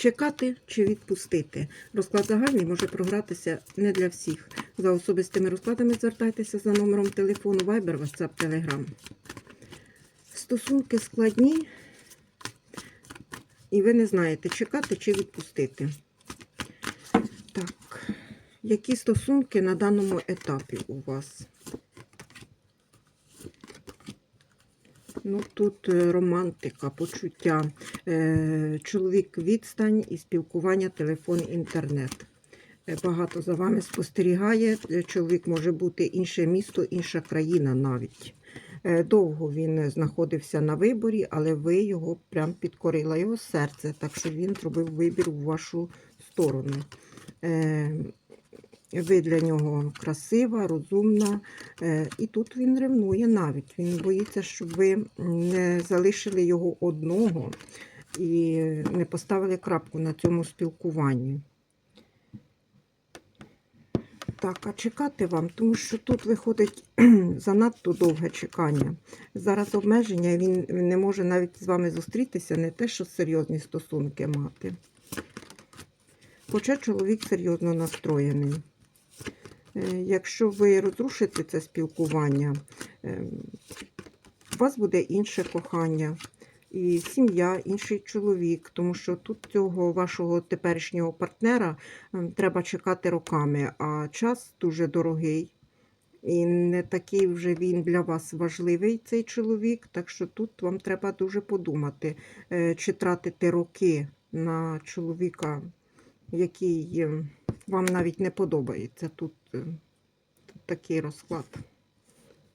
Чекати чи відпустити. Розклад загальний може програтися не для всіх. За особистими розкладами звертайтеся за номером телефону Viber, WhatsApp, Telegram. Стосунки складні, і ви не знаєте, чекати чи відпустити. Так, які стосунки на даному етапі у вас? Ну, тут е, романтика, почуття, е, чоловік відстань і спілкування, телефон, інтернет. Е, Багато за вами спостерігає. Чоловік може бути інше місто, інша країна навіть. Довго він знаходився на виборі, але ви його прям підкорила його серце, так що він зробив вибір в вашу сторону. Ви для нього красива, розумна, Е, І тут він ревнує навіть. Він боїться, щоб ви не залишили його одного і не поставили крапку на цьому спілкуванні. Так, а чекати вам, тому що тут виходить занадто довге чекання. Зараз обмеження, він не може навіть з вами зустрітися, не те, що серйозні стосунки мати. Хоча чоловік серйозно настроєний. Е, Якщо ви розрушите це спілкування, е, у вас буде інше кохання, і сім'я, інший чоловік, тому що тут цього вашого теперішнього партнера ем, треба чекати роками, а час дуже дорогий. І не такий вже він для вас важливий, цей чоловік. Так що тут вам треба дуже подумати, е, чи тратити роки на чоловіка, який вам навіть не подобається. Тут, е, такий розклад.